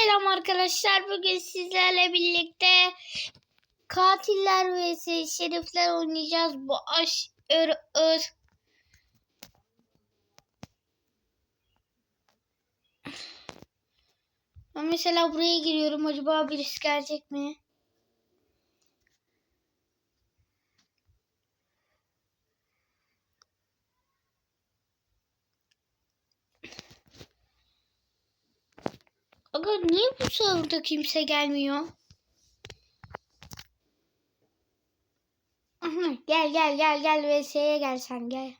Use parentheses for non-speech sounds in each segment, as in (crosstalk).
Selam arkadaşlar. Bugün sizlerle birlikte katiller vs şerifler oynayacağız. Bu aş ır ır. Ben mesela buraya giriyorum. Acaba birisi gelecek mi? Aga niye bu sahurda kimse gelmiyor? Aha, gel gel gel gel VS'ye gel sen gel.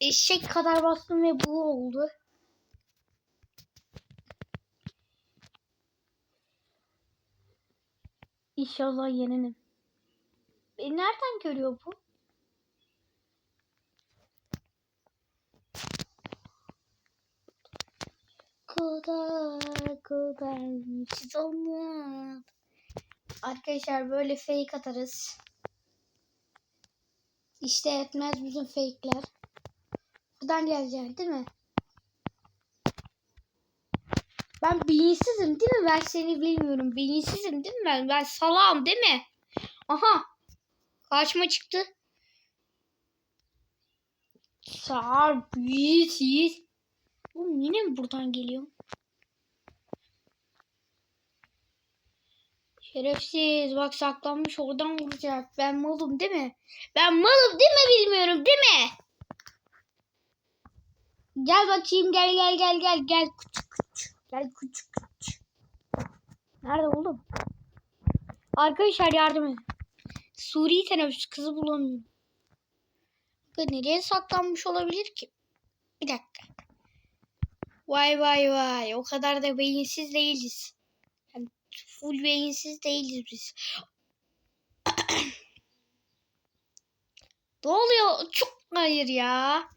Eşek kadar bastım ve bu oldu. İnşallah yeninim. Beni nereden görüyor bu? Kadar siz olmaz. Arkadaşlar böyle fake atarız. İşte etmez bizim fake'ler. Buradan gelecek değil mi? Ben bilinçsizim değil mi? Ben seni bilmiyorum. Bilinçsizim değil mi ben? Ben salam değil mi? Aha. Karşıma çıktı. Sağ yiğit yiğit. Oğlum yine mi buradan geliyor? Şerefsiz bak saklanmış oradan vuracak. Ben malım değil mi? Ben malım değil mi bilmiyorum değil mi? Gel bakayım gel gel gel gel gel küçük küçük. Gel küçük küçük. Nerede oğlum? Arkadaşlar yardım edin. Suriye teneffüs kızı bulamıyorum. Bakın nereye saklanmış olabilir ki? Bir dakika. Vay vay vay. O kadar da beyinsiz değiliz. Yani full beyinsiz değiliz biz. (coughs) ne oluyor? Çok hayır ya.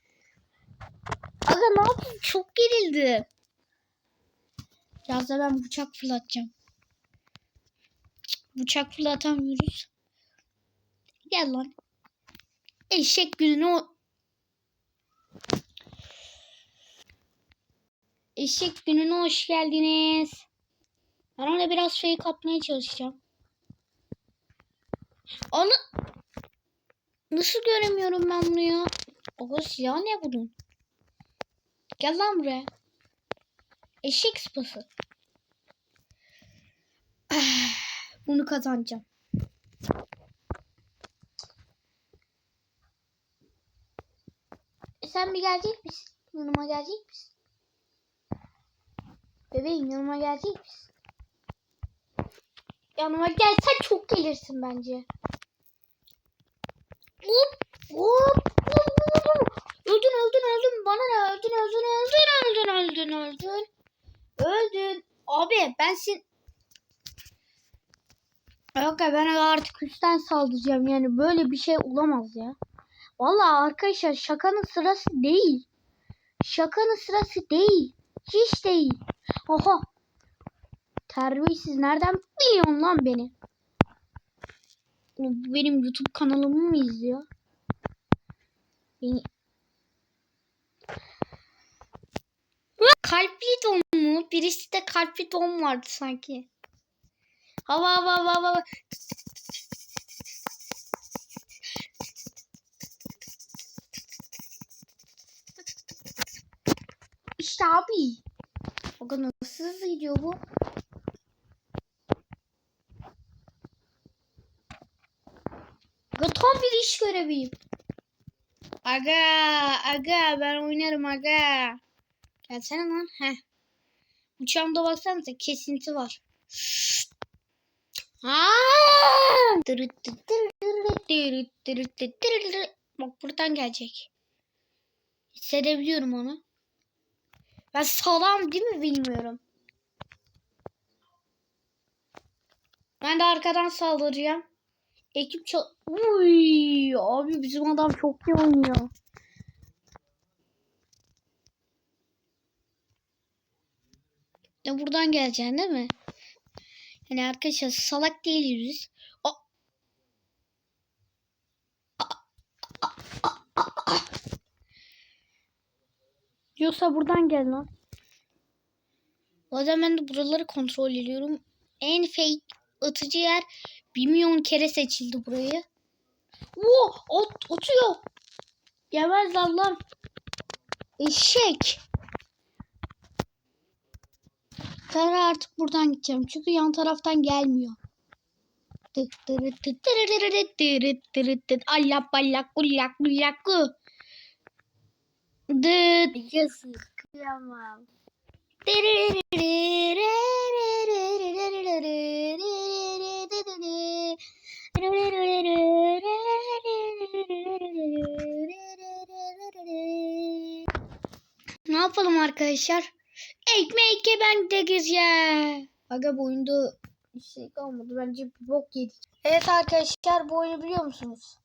Aga ne yapayım? Çok gerildim. Biraz da ben bıçak fırlatacağım. Bıçak fırlatamıyoruz. Gel lan. Eşek gününe. Eşek gününe hoş geldiniz. Ben ona biraz fake atmaya çalışacağım. Onu... Nasıl göremiyorum ben bunu ya? O silah ne bunun? Gel lan buraya. Eşek sıpası. (sighs) Bunu kazanacağım. Sen bir gelecek misin? Yanıma gelecek misin? Bebeğim yanıma gelecek misin? Yanıma gelsen çok gelirsin bence. Hop hop. Öldün öldün öldün bana ne öldün öldün öldün öldün öldün öldün. Öldün. Abi ben sin Yok ya ben artık üstten saldıracağım yani böyle bir şey olamaz ya. Vallahi arkadaşlar şakanın sırası değil. Şakanın sırası değil. Hiç değil. Oha. Terbiyesiz nereden biliyorsun lan beni? Benim YouTube kanalımı mı izliyor? Beni... Kalpli don mu? Birisi de kalpli don vardı sanki. Hava hava hava hava. Abi. Bakın nasıl hızlı gidiyor bu. Aga tam bir iş göreviyim. Aga aga ben oynarım aga. Gelsene lan. Heh. Uçağımda baksanıza kesinti var. Bak buradan gelecek. Hissedebiliyorum onu. Ben sağlam değil mi bilmiyorum. Ben de arkadan saldıracağım. Ekip çal... Uy, abi bizim adam çok iyi oynuyor. Ya buradan geleceksin değil mi? Yani arkadaşlar salak değiliz biz. O... Yoksa buradan gel lan. O zaman ben de buraları kontrol ediyorum. En fake atıcı yer bir milyon kere seçildi burayı. Oo, ot, otuyor. Yemez lan lan. Eşek. Ben artık buradan gideceğim. Çünkü yan taraftan gelmiyor. Allah ballak kullak ku. Dıt. Yazık. Kıyamam. Ne yapalım arkadaşlar? Ekmek ben de güzel. Aga bu oyunda bir şey kalmadı. Bence bir bok yedik. Evet arkadaşlar bu oyunu biliyor musunuz?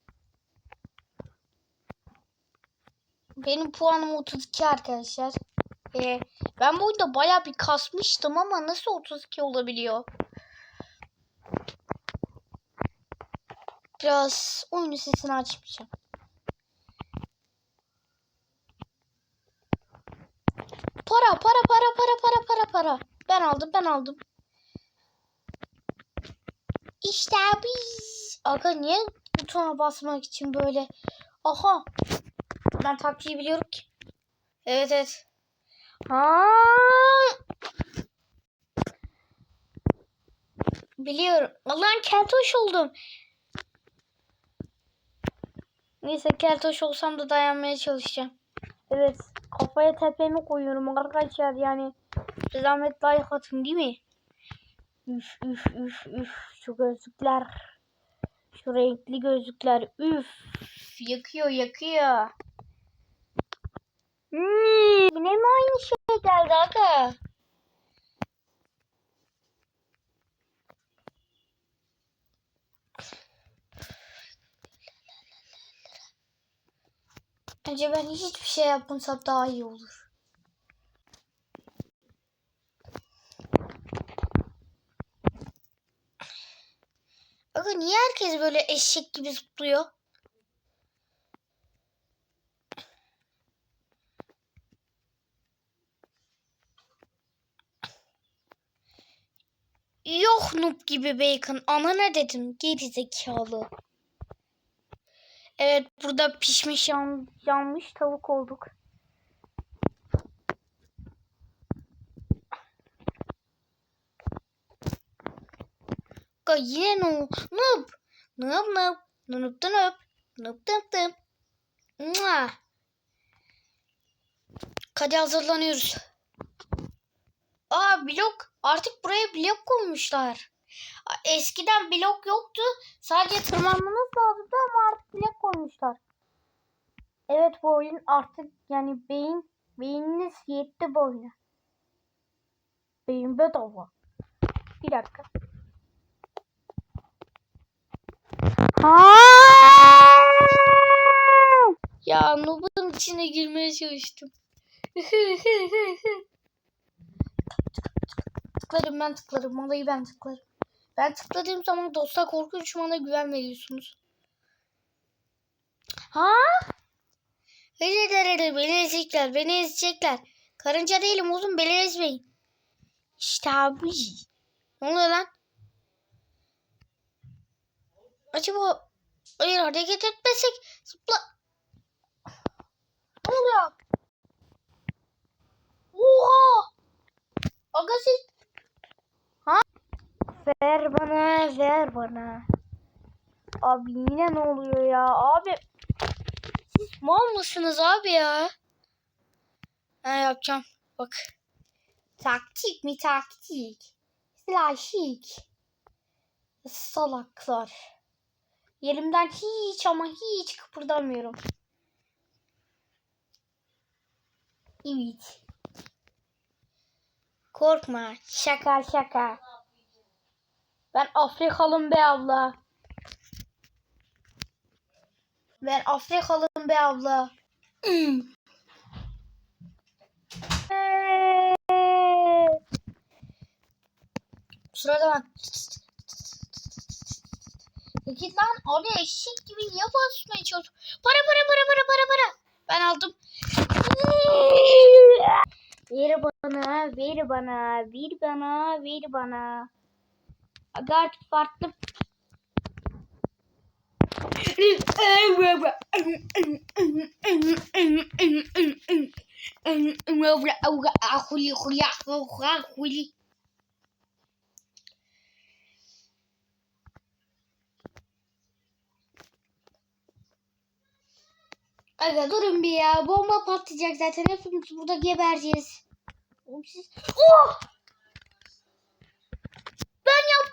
Benim puanım 32 arkadaşlar. Ee, ben bu oyunda baya bir kasmıştım ama nasıl 32 olabiliyor? Biraz oyunu sesini açmayacağım. Para para para para para para para. Ben aldım ben aldım. İşte biz. Aga niye butona basmak için böyle? Aha. Ben taktiği biliyorum ki. Evet evet. Ha. Biliyorum. Allah'ın keltoş oldum. Neyse keltoş olsam da dayanmaya çalışacağım. Evet. Kafaya tepemi koyuyorum arkadaşlar yani. Zahmet like atın değil mi? Üf üf üf üf. Şu gözlükler. Şu renkli gözlükler. Üf. Yakıyor yakıyor. Hmm, yine mi aynı şey geldi aga? Bence ben hiçbir şey yapmasam daha iyi olur. Aga niye herkes böyle eşek gibi zıplıyor? Yok noob gibi bacon. Ana ne dedim? Geri zekalı. Evet burada pişmiş yan, yanmış tavuk olduk. Ka yine no noob. Noob noob. Noob da noob. Noob tıp. Mua. Hadi hazırlanıyoruz. Aa blok. Artık buraya blok koymuşlar. Eskiden blok yoktu. Sadece tırmanmanız lazımdı ama artık blok koymuşlar. Evet bu oyun artık yani beyin beyniniz yetti bu oyuna. Beyin bedava. Bir dakika. Ha! Ya Noob'un içine girmeye çalıştım. (laughs) tıklarım ben tıklarım. Vallahi ben tıklarım. Ben tıkladığım zaman dostlar korkunç bana güven veriyorsunuz. Ha? Beni derede beni ezecekler. Beni ezecekler. Karınca değilim oğlum beni ezmeyin. İşte abi. Ne oluyor lan? Acaba hayır hareket etmesek zıpla. Ne oluyor? Oha! Aga siz... Ha? Ver bana, ver bana. Abi yine ne oluyor ya? Abi siz mal mısınız abi ya? Ha yapacağım. Bak. Taktik mi taktik? Slaşik. Salaklar. Yerimden hiç ama hiç kıpırdamıyorum. Evet. Korkma. Şaka şaka. Ben Afrikalım be abla. Ben Afrikalım be abla. (clears throat) Sırada ben. Git lan abi eşek gibi niye basmaya çalışıyorsun? Para para para para para para. Ben aldım. Ver bana, ver bana, ver bana, ver bana. Aga artık farklı. Aga durun bir ya. Bomba patlayacak zaten. Hepimiz burada gebereceğiz. Oğlum siz... Oh!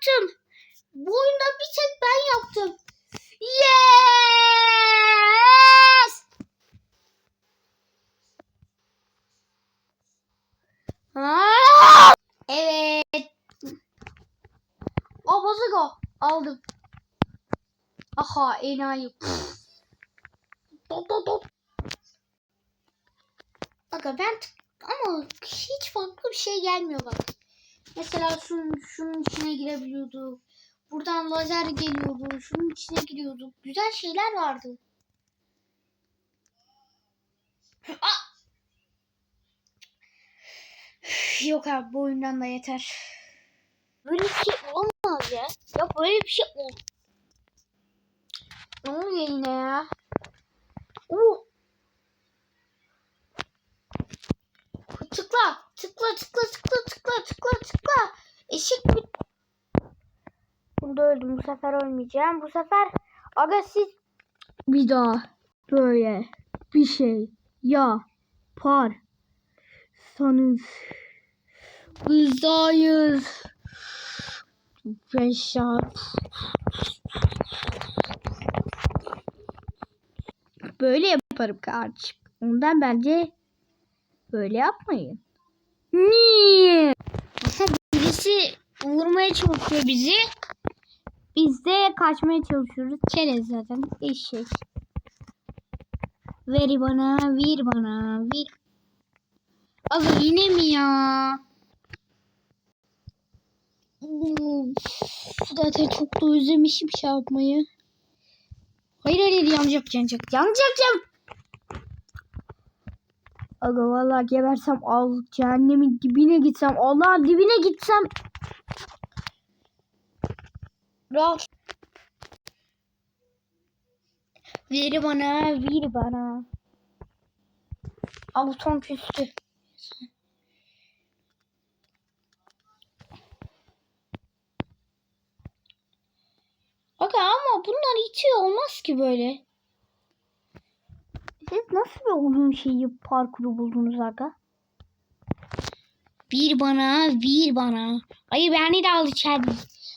Yaptım. Bu oyunda bir tek ben yaptım. Yes! Aa! Evet. O bozuk Aldım. Aha enayi. Dop dop dop. Aga ben ama hiç farklı bir şey gelmiyor bak. Mesela şunun, şunun içine girebiliyorduk. Buradan lazer geliyordu. Şunun içine giriyorduk. Güzel şeyler vardı. Yok abi bu oyundan da yeter. Böyle bir şey olmaz ya. Ya böyle bir şey ol. Ne oluyor yine ya? Uh. Tıkla, tıkla, tıkla, tıkla, tıkla, tıkla, tıkla. Eşik bir... Bunda öldüm. Bu sefer ölmeyeceğim. Bu sefer aga siz bir daha böyle bir şey yaparsanız Güzayız. Reşat. Böyle yaparım kardeşim. Ondan bence böyle yapmayın. Niye? Aha, birisi vurmaya çalışıyor bizi. Biz de kaçmaya çalışıyoruz. Çerez zaten. Eşek. Ver bana, ver bana, ver. Abi yine mi ya? Zaten çok da özlemişim şey yapmayı. Hayır hayır yanacak yanacak yanacak can. Aga vallahi gebersem al cehennemin dibine gitsem Allah'ın dibine gitsem. Rahat. Ver bana ver bana. Avuton küstü. Aga ama bunlar hiç olmaz ki böyle. Siz nasıl bir uzun şeyi parkuru buldunuz aga? Bir bana, bir bana. Hayır beni de al içeri.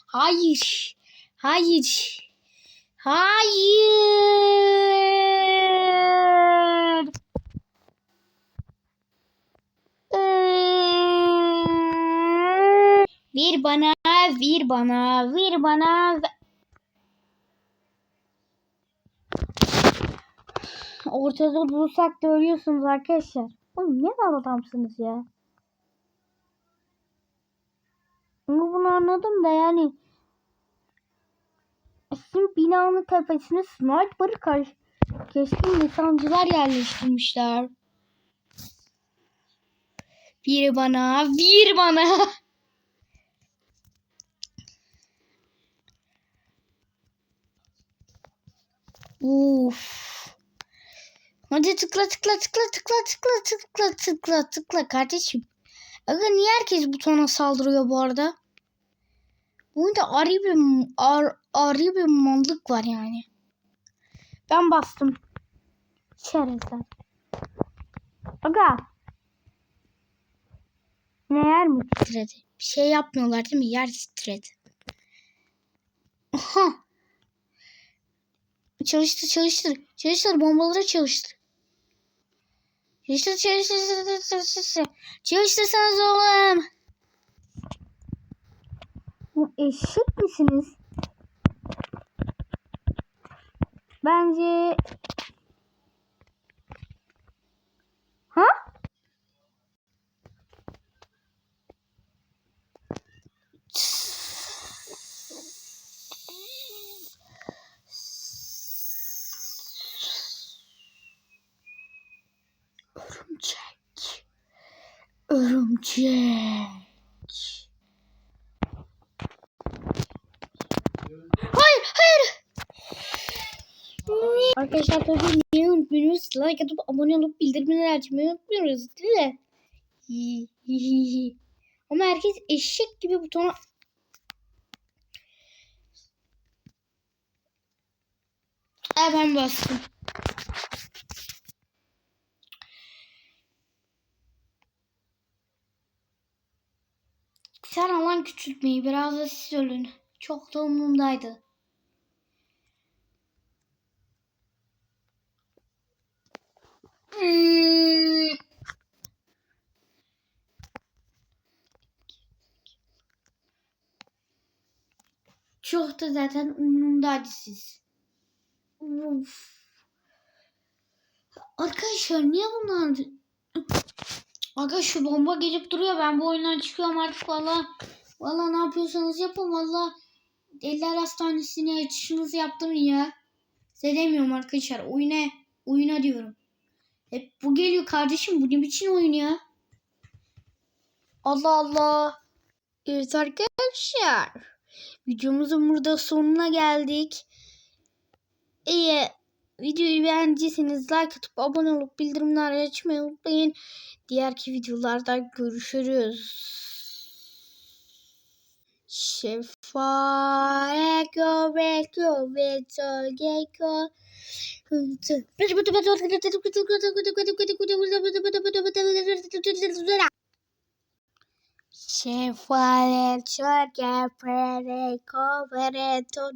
Hayır. Hayır. Hayır. Bir bana, bir bana, bir bana. (laughs) Ortada dursak da ölüyorsunuz arkadaşlar. Oğlum ne var adamsınız ya? Ama bunu anladım da yani. Sizin binanın tepesine sniper karşı keskin nişancılar yerleştirmişler. Bir bana, bir bana. (laughs) Uf. Hadi tıkla tıkla tıkla tıkla tıkla tıkla tıkla tıkla kardeşim. Aga niye herkes butona saldırıyor bu arada? Bunda arı bir ar, bir mallık var yani. Ben bastım. Şerefler. Aga. Ne yer mi titredi? Bir şey yapmıyorlar değil mi? Yer titredi. Aha. Çalıştır çalıştır. Çalıştır bombaları çalıştır. Çalıştır çalıştır çalıştır çalıştır. Çalıştırsanız oğlum. Bu eşek misiniz? Bence... Ha? Örümcek. Örümcek. Hayır, hayır. Arkadaşlar tabii niye unutmuyoruz? Like atıp abone olup bildirimleri açmayı unutmuyoruz değil mi? Ama herkes eşek gibi butona Ha ben bastım. Küçültmeyi biraz da siz ölün. Çok da umurumdaydı. Çok da zaten umurumdaydı siz. Uf. Arkadaşlar niye bunlar? Şu bomba gelip duruyor. Ben bu oyundan çıkıyorum artık valla. Valla ne yapıyorsanız yapın valla. Deliler Hastanesi'ne açışınızı yaptım ya. Size demiyorum arkadaşlar. Oyuna, oyuna diyorum. Hep bu geliyor kardeşim. Bu ne biçim oyun ya? Allah Allah. Evet arkadaşlar. Videomuzun burada sonuna geldik. İyi. Videoyu beğendiyseniz like atıp abone olup bildirimleri açmayı unutmayın. Diğerki videolarda görüşürüz. Shifa echo echo little gecko. Se fue el sol que fue de cobre tu